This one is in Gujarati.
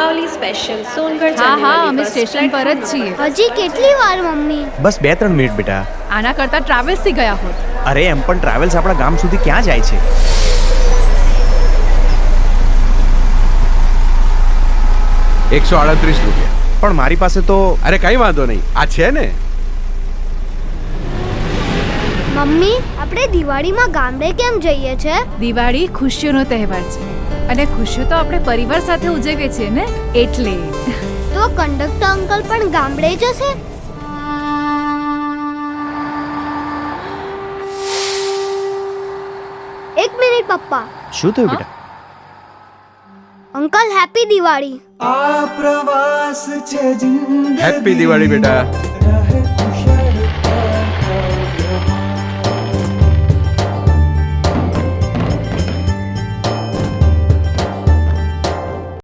દીપાવલી સ્પેશિયલ સોનગઢ હા હા અમે સ્ટેશન પર જ છીએ. હજી કેટલી વાર મમ્મી? બસ બે ત્રણ મિનિટ બેટા. આના કરતા ટ્રાવેલ્સથી ગયા હોત. અરે એમ પણ ટ્રાવેલ્સ આપણા ગામ સુધી ક્યાં જાય છે? એકસો આડત્રીસ રૂપિયા. પણ મારી પાસે તો અરે કઈ વાંધો નહીં. આ છે ને? મમ્મી આપણે દિવાળીમાં ગામડે કેમ જઈએ છે? દિવાળી ખુશીઓનો તહેવાર છે. અને ખુશીઓ તો આપણે પરિવાર સાથે ઉજવીએ છીએ ને? એટલે. તો કંડક્ટર અંકલ પણ ગામડે જશે? એક મિનિટ પપ્પા. શું થયું બેટા? Uncle happy Diwali. Happy Diwali બેટા.